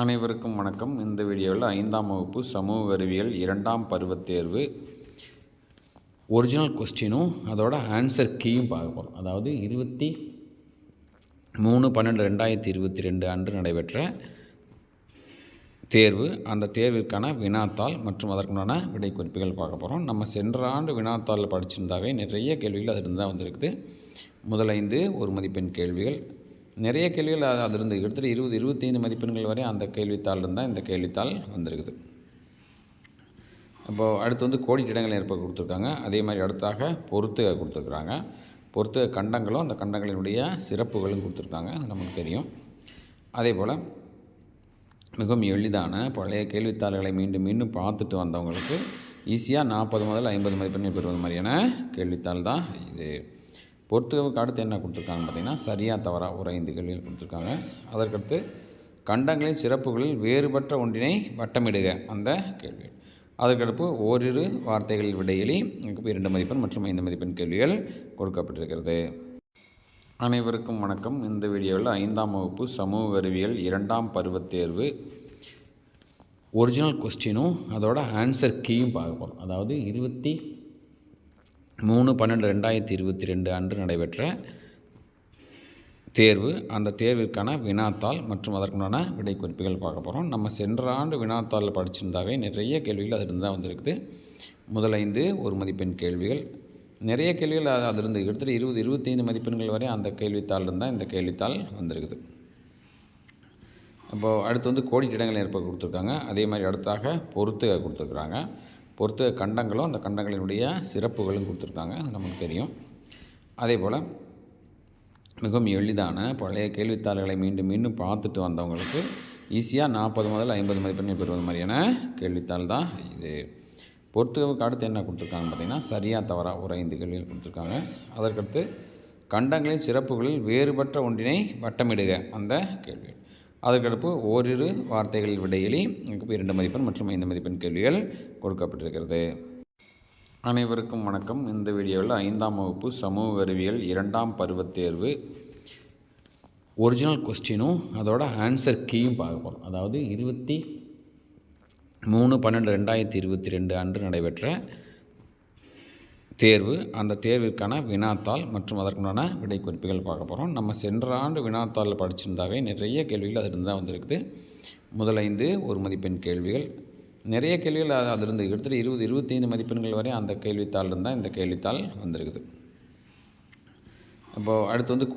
அனைவருக்கும் வணக்கம். இந்த வீடியோவில் ஐந்தாம் வகுப்பு சமூக அறிவியல் இரண்டாம் பருவத் தேர்வு. ஒரிஜினல் கொஸ்டினும் அதோட ஆன்சர் கீயும் பார்க்க போகிறோம் அதாவது இருபத்தி மூணு பன்னெண்டு ரெண்டாயிரத்தி இருபத்தி ரெண்டு அன்று நடைபெற்ற தேர்வு. அந்த தேர்விற்கான வினாத்தாள் மற்றும் அதற்குண்டான விடை குறிப்புகள் பார்க்க போகிறோம் நம்ம சென்ற ஆண்டு வினாத்தாளில் படிச்சிருந்தாவே நிறைய கேள்விகள் அதிலிருந்து தான் வந்திருக்குது. முதலைந்து ஒரு மதிப்பெண் கேள்விகள். நிறைய கேள்விகள் அது அதிலிருந்து கிட்டத்தட்ட இருபது இருபத்தைந்து மதிப்பெண்கள் வரை அந்த கேள்வித்தாள் இருந்தால் இந்த கேள்வித்தாள் வந்திருக்குது. இப்போது அடுத்து வந்து கோடி இடங்கள் ஏற்ப கொடுத்துருக்காங்க. அதே மாதிரி அடுத்தாக பொறுத்துக கொடுத்துருக்குறாங்க. பொறுத்துக கண்டங்களும் அந்த கண்டங்களினுடைய சிறப்புகளும் கொடுத்துருக்காங்க. அது நமக்கு தெரியும். அதே போல் மிகவும் எளிதான பழைய கேள்வித்தாள்களை மீண்டும் மீண்டும் பார்த்துட்டு வந்தவங்களுக்கு ஈஸியாக நாற்பது முதல் ஐம்பது மதிப்பெண்கள் பெறுவது மாதிரியான கேள்வித்தாள் தான் இது. பொறுத்துகவுக்கு அடுத்து என்ன கொடுத்துருக்காங்க பார்த்தீங்கன்னா சரியாக தவறாக ஒரு ஐந்து கேள்விகள் கொடுத்துருக்காங்க. அதற்கடுத்து கண்டங்களின் சிறப்புகளில் வேறுபட்ட ஒன்றினை வட்டமிடுக அந்த கேள்விகள் அதற்கடுப்பு ஓரிரு வார்த்தைகள் விடையிலே இரண்டு மதிப்பெண் மற்றும் ஐந்து மதிப்பெண் கேள்விகள் கொடுக்கப்பட்டிருக்கிறது. அனைவருக்கும் வணக்கம். இந்த வீடியோவில் ஐந்தாம் வகுப்பு சமூக அறிவியல் இரண்டாம் பருவத் தேர்வு. ஒரிஜினல் கொஸ்டினும் அதோட ஆன்சர் கீயும் பார்க்க போகிறோம் அதாவது இருபத்தி மூணு பன்னெண்டு ரெண்டாயிரத்தி இருபத்தி ரெண்டு அன்று நடைபெற்ற தேர்வு. அந்த தேர்விற்கான வினாத்தாள் மற்றும் அதற்குண்டான விடை குறிப்புகள் பார்க்க போகிறோம் நம்ம சென்ற ஆண்டு வினாத்தாளில் படிச்சிருந்தாவே நிறைய கேள்விகள் அதிலிருந்து தான் வந்திருக்குது. முதலைந்து ஒரு மதிப்பெண் கேள்விகள். நிறைய கேள்விகள் அது அதிலிருந்து கிட்டத்தட்ட இருபது இருபத்தைந்து மதிப்பெண்கள் வரை அந்த கேள்வித்தாள் இருந்தால் இந்த கேள்வித்தாள் வந்திருக்குது. இப்போது அடுத்து வந்து கோடி இடங்கள் ஏற்ப கொடுத்துருக்காங்க. அதே மாதிரி அடுத்தாக பொறுத்து கொடுத்துருக்குறாங்க. பொறுத்த கண்டங்களும் அந்த கண்டங்களினுடைய சிறப்புகளும் கொடுத்துருக்காங்க. அது நமக்கு தெரியும். அதே போல் மிகவும் எளிதான பழைய கேள்வித்தாள்களை மீண்டும் மீண்டும் பார்த்துட்டு வந்தவங்களுக்கு ஈஸியாக நாற்பது முதல் ஐம்பது மதிப்பெண்கள் பெறுவது மாதிரியான கேள்வித்தாள் தான் இது. பொறுத்துகவுக்கு அடுத்து என்ன கொடுத்துருக்காங்க பார்த்திங்கன்னா சரியாக தவறாக ஒரு ஐந்து கேள்விகள் கொடுத்துருக்காங்க. அதற்கடுத்து கண்டங்களின் சிறப்புகளில் வேறுபட்ட ஒன்றினை வட்டமிடுக அந்த கேள்வி அதற்கடுப்பு ஓரிரு வார்த்தைகள் விடையிலே இரண்டு மதிப்பெண் மற்றும் ஐந்து மதிப்பெண் கேள்விகள் கொடுக்கப்பட்டிருக்கிறது. அனைவருக்கும் வணக்கம். இந்த வீடியோவில் ஐந்தாம் வகுப்பு சமூக அறிவியல் இரண்டாம் பருவத் தேர்வு. ஒரிஜினல் கொஸ்டினும் அதோட ஆன்சர் கீயும் பார்க்க போகிறோம் அதாவது இருபத்தி மூணு பன்னெண்டு ரெண்டாயிரத்தி இருபத்தி ரெண்டு அன்று நடைபெற்ற தேர்வு அந்த தேர்விற்கான வினாத்தாள் மற்றும் அதற்குண்டான விடை குறிப்புகள் பார்க்க போகிறோம் நம்ம சென்ற ஆண்டு வினாத்தாளில் படிச்சிருந்தாவே நிறைய கேள்விகள் அதிலிருந்து தான் வந்திருக்குது. முதலைந்து ஒரு மதிப்பெண் கேள்விகள். நிறைய கேள்விகள் அது அதிலிருந்து கிட்டத்தட்ட இருபது இருபத்தைந்து மதிப்பெண்கள் வரை அந்த கேள்வித்தாள் இருந்தால் இந்த கேள்வித்தாள் வந்திருக்குது. இப்போது அடுத்து வந்து